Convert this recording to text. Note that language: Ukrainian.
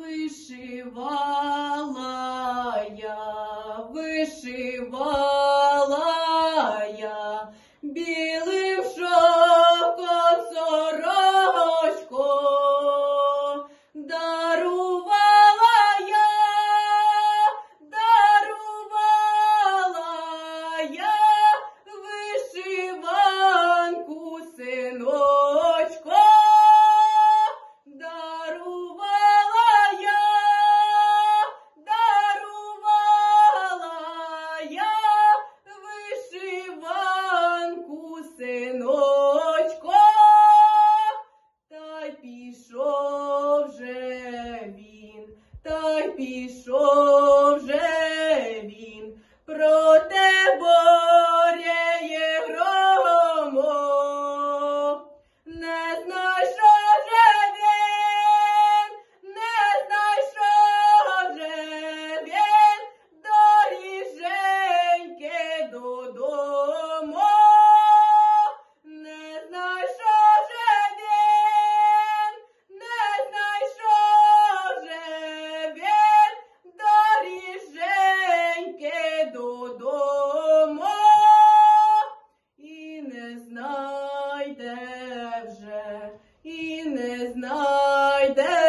Вишивала я, вишивала пішов же він. прийде вже і не знайде.